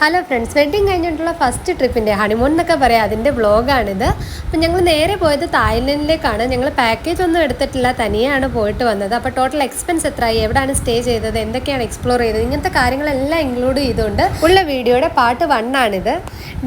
Hello friends wedding കഴിഞ്ഞിട്ടുള്ള first ട്രിപ്പിന്റെ honeymoon എന്നൊക്കെ പറയാം. അതിന്റെ വ്ളോഗാണിത് അപ്പം ഞങ്ങൾ നേരെ പോയത് തായ്ലൻഡിലേക്കാണ്. ഞങ്ങൾ പാക്കേജ് ഒന്നും എടുത്തിട്ടില്ല തനിയാണ് പോയിട്ട് വന്നത്. അപ്പോൾ ടോട്ടൽ എക്സ്പെൻസ് എത്രയായി? എവിടെയാണ് സ്റ്റേ ചെയ്തത്? എന്തൊക്കെയാണ് എക്സ്പ്ലോർ ചെയ്തത്? ഇങ്ങനത്തെ കാര്യങ്ങളെല്ലാം ഇൻക്ലൂഡ് ചെയ്തുകൊണ്ട് ഉള്ള വീഡിയോയുടെ പാർട്ട് വൺ ആണിത്.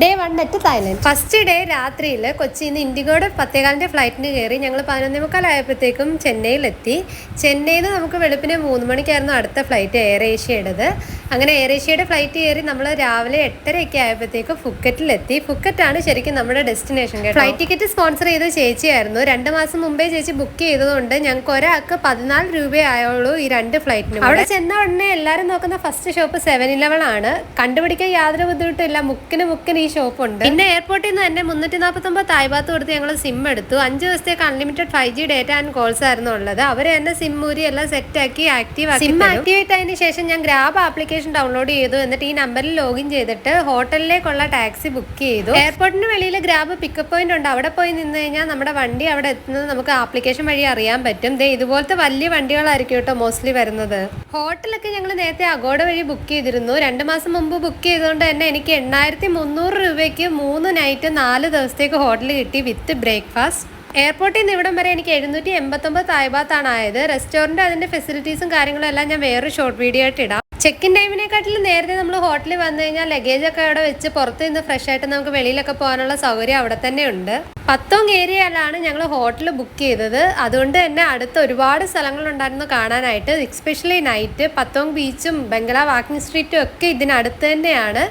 Day one at Thailand first day രാത്രിയിൽ കൊച്ചിയിൽ നിന്ന് ഇൻഡിഗോയുടെ പത്തേകാലിന്റെ ഫ്ലൈറ്റിന് കയറി ഞങ്ങൾ പതിനൊന്നേ മുക്കാലായപ്പോഴത്തേക്കും ചെന്നൈയിലെത്തി. ചെന്നൈയിൽ നിന്ന് നമുക്ക് വെളുപ്പിനെ മൂന്ന് മണിക്കായിരുന്നു അടുത്ത ഫ്ലൈറ്റ് എയർ ഏഷ്യയുടേത് അങ്ങനെ എയർ ഏഷ്യയുടെ ഫ്ലൈറ്റ് കയറി നമ്മൾ രാവിലെ എട്ടരയൊക്കെ ആയപ്പോഴത്തേക്ക് ഫുക്കറ്റിലെത്തി. ഫുക്കറ്റാണ് ശരിക്കും നമ്മുടെ ഡെസ്റ്റിനേഷൻ കേട്ടോ. ഫ്ലൈറ്റ് ടിക്കറ്റ് സ്പോൺസർ ചെയ്ത ചേച്ചിയായിരുന്നു. രണ്ട് മാസം മുമ്പേ ചേച്ചി ബുക്ക് ചെയ്തതുകൊണ്ട് ഞങ്ങൾക്ക് ഒരാൾക്ക് പതിനാല് രൂപയായുള്ളൂ ഈ രണ്ട് ഫ്ലൈറ്റിനും അവിടെ ചെന്ന ഉടനെ എല്ലാവരും നോക്കുന്ന ഫസ്റ്റ് ഷോപ്പ് സെവൻ ഇലവൻ ആണ്. കണ്ടുപിടിക്കാൻ യാതൊരു ബുദ്ധിമുട്ടും ഇല്ല മുക്കിന് മുക്കിന് ഈ ഷോപ്പ് ഉണ്ട്. പിന്നെ എയർപോർട്ടിൽ നിന്ന് തന്നെ മുന്നൂറ്റി നാൽപ്പത്തൊമ്പത് തായ്ബാത്ത് കൊടുത്ത് ഞങ്ങൾ സിം എടുത്തു. അഞ്ച് ദിവസത്തേക്ക് unlimited five G data and calls ആയിരുന്നു ഉള്ളത്. അവർ തന്നെ സിം ഊരി എല്ലാം സെറ്റ് ആക്കി ആക്റ്റീവ് ആക്കി സിം ആക്ടിവേറ്റ് ആയതിനു ശേഷം ഞാൻ ഗ്രാബ് ആപ്ലിക്കേഷൻ ഡൗൺലോഡ് ചെയ്തു. എന്നിട്ട് ഈ നമ്പറിൽ ലോഗിൻ ചെയ്തിട്ട് ഹോട്ടലിലേക്കുള്ള ടാക്സി ബുക്ക് ചെയ്തു. എയർപോർട്ടിന് വെളിയിൽ ഗ്രാബ് പിക്കപ്പ് പോയിന്റ് ഉണ്ട്. അവിടെ പോയി നിന്ന് കഴിഞ്ഞാൽ നമ്മുടെ വണ്ടി അവിടെ എത്തുന്നത് നമുക്ക് ആപ്ലിക്കേഷൻ വഴി അറിയാൻ പറ്റും. ദേ ഇതുപോലത്തെ വലിയ വണ്ടികളായിരിക്കും കേട്ടോ മോസ്റ്റ്ലി വരുന്നത്. ഹോട്ടലൊക്കെ ഞങ്ങൾ നേരത്തെ അഗോഡ വഴി ബുക്ക് ചെയ്തിരുന്നു. രണ്ട് മാസം മുമ്പ് ബുക്ക് ചെയ്തുകൊണ്ട് തന്നെ എനിക്ക് എണ്ണായിരത്തി മുന്നൂറ് രൂപയ്ക്ക് മൂന്ന് നൈറ്റ് നാല് ദിവസത്തേക്ക് ഹോട്ടൽ കിട്ടി വിത്ത് ബ്രേക്ക്ഫാസ്റ്റ്. എയർപോർട്ടിൽ നിന്ന് ഇവിടം വരെ എനിക്ക് എഴുന്നൂറ്റി എൺപത്തൊമ്പത് തായ്ബാത്താണ് ആയത്. റെസ്റ്റോറന്റ് അതിന്റെ ഫെസിലിറ്റീസും കാര്യങ്ങളും എല്ലാം ഞാൻ വേറൊരു ഷോർട്ട് വീഡിയോ ആയിട്ട് ഇടാം. ചെക്ക് ഇൻ ടൈമിനെക്കാട്ടിലും നേരത്തെ നമ്മൾ ഹോട്ടലിൽ വന്നു കഴിഞ്ഞാൽ ലഗേജ് ഒക്കെ അവിടെ വെച്ച് പുറത്ത് നിന്ന് ഫ്രഷ് ആയിട്ട് നമുക്ക് വെളിയിലൊക്കെ പോകാനുള്ള സൗകര്യം അവിടെ തന്നെ ഉണ്ട്. പത്തോങ് ഏരിയയിലാണ് ഞങ്ങൾ ഹോട്ടൽ ബുക്ക് ചെയ്തത്. അതുകൊണ്ട് തന്നെ അടുത്ത് ഒരുപാട് സ്ഥലങ്ങളുണ്ടായിരുന്നു കാണാനായിട്ട്. എക്സ്പെഷ്യലി നൈറ്റ് പത്തോങ് ബീച്ചും ബംഗ്ലാ വാക്കിംഗ് സ്ട്രീറ്റും ഒക്കെ ഇതിനടുത്ത് തന്നെയാണ്.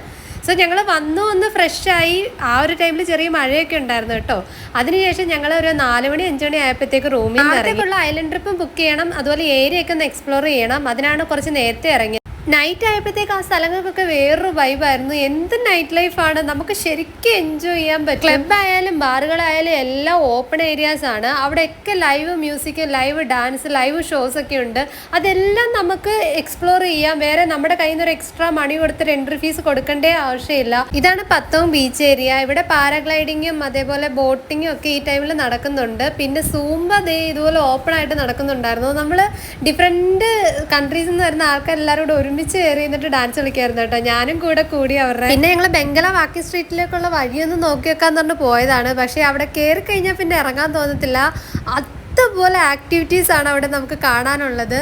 സോ ഞങ്ങൾ വന്നു വന്ന് ഫ്രഷായി ആ ഒരു ടൈമിൽ ചെറിയ മഴയൊക്കെ ഉണ്ടായിരുന്നു കേട്ടോ. അതിനുശേഷം ഞങ്ങൾ ഒരു നാല് മണി അഞ്ച് മണി ആയപ്പോഴത്തേക്ക് റൂമിൽ നിന്ന് ഇറങ്ങിയുള്ള ഐലൻഡ് ട്രിപ്പും ബുക്ക് ചെയ്യണം. അതുപോലെ ഏരിയ ഒക്കെ ഒന്ന് എക്സ്പ്ലോർ ചെയ്യണം. അതിനാണ് കുറച്ച് നേരത്തെ ഇറങ്ങിയത്. നൈറ്റ് ആയപ്പോഴത്തേക്ക് ആ സ്ഥലങ്ങൾക്കൊക്കെ വേറൊരു വൈബായിരുന്നു എന്ത് നൈറ്റ് ലൈഫാണ് നമുക്ക് ശരിക്കും എൻജോയ് ചെയ്യാൻ പറ്റും. ക്ലബ് ആയാലും ബാറുകളായാലും എല്ലാം ഓപ്പൺ ഏരിയാസ് ആണ്. അവിടെയൊക്കെ live music live dance live shows ഒക്കെ ഉണ്ട്. അതെല്ലാം നമുക്ക് എക്സ്പ്ലോർ ചെയ്യാം. വേറെ നമ്മുടെ കയ്യിൽ നിന്ന് ഒരു എക്സ്ട്രാ മണി കൊടുത്തിട്ട് എൻട്രി ഫീസ് കൊടുക്കേണ്ട ആവശ്യമില്ല. ഇതാണ് പത്തവും ബീച്ച് ഏരിയ ഇവിടെ പാരാഗ്ലൈഡിങ്ങും അതേപോലെ ബോട്ടിങ്ങും ഒക്കെ ഈ ടൈമിൽ നടക്കുന്നുണ്ട്. പിന്നെ സൂമ്പ ദേ ഇതുപോലെ ഓപ്പൺ ആയിട്ട് നടക്കുന്നുണ്ടായിരുന്നു. നമ്മൾ ഡിഫറെന്റ് കൺട്രീസിൽ നിന്ന് വരുന്ന ആൾക്കാരെല്ലാവരും കൂടെ ഒരുമിച്ച് കയറി എന്നിട്ട് ഡാൻസ് കളിക്കായിരുന്നു കേട്ടോ. ഞാനും കൂടെ കൂടി അവരുടെ പിന്നെ ഞങ്ങൾ ബംഗള വാക്കി സ്ട്രീറ്റിലേക്കുള്ള വഴിയൊന്ന് നോക്കി വെക്കാന്ന് പറഞ്ഞു പോയതാണ്. പക്ഷേ അവിടെ കയറി കഴിഞ്ഞാൽ പിന്നെ ഇറങ്ങാൻ തോന്നത്തില്ല. അതുപോലെ ആക്ടിവിറ്റീസ് ആണ് അവിടെ നമുക്ക് കാണാനുള്ളത്.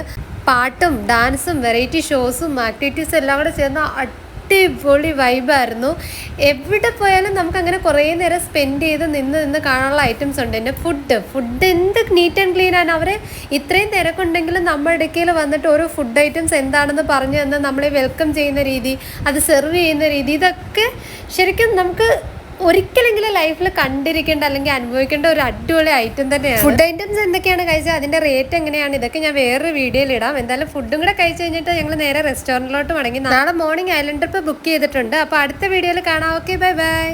പാട്ടും ഡാൻസും വെറൈറ്റി ഷോസും ആക്ടിവിറ്റീസും എല്ലാം കൂടെ ചേർന്ന അടിപൊളി വൈബായിരുന്നു എവിടെ പോയാലും നമുക്ക് അങ്ങനെ കുറേ നേരം സ്പെൻഡ് ചെയ്ത് നിന്ന് നിന്ന് കാണാനുള്ള ഐറ്റംസ് ഉണ്ട്. പിന്നെ ഫുഡ് ഫുഡ് എന്ത് നീറ്റ് ആൻഡ് ക്ലീൻ ആണ്. അവർ ഇത്രയും തിരക്കുണ്ടെങ്കിലും നമ്മുടെ ഇടയ്ക്കിൽ വന്നിട്ട് ഓരോ ഫുഡ് ഐറ്റംസ് എന്താണെന്ന് പറഞ്ഞു തന്ന് നമ്മളെ വെൽക്കം ചെയ്യുന്ന രീതി അത് സെർവ് ചെയ്യുന്ന രീതി ഇതൊക്കെ ശരിക്കും നമുക്ക് ഒരിക്കലെങ്കിലും ലൈഫിൽ കണ്ടിരിക്കേണ്ട അല്ലെങ്കിൽ അനുഭവിക്കേണ്ട ഒരു അടിപൊളി ഐറ്റം തന്നെയാണ്. ഫുഡ് ഐറ്റംസ് എന്തൊക്കെയാണ് കഴിച്ചത്? അതിന്റെ റേറ്റ് എങ്ങനെയാണ്? ഇതൊക്കെ ഞാൻ വേറൊരു വീഡിയോയിൽ ഇടാം. എന്തായാലും ഫുഡും കൂടെ കഴിച്ചു കഴിഞ്ഞിട്ട് ഞങ്ങൾ നേരെ റെസ്റ്റോറന്റിലോട്ട് മടങ്ങി നാളെ മോർണിംഗ് ഐലൻഡ് ട്രിപ്പ് ബുക്ക് ചെയ്തിട്ടുണ്ട്. അപ്പോൾ അടുത്ത വീഡിയോയിൽ കാണാം. Okay bye bye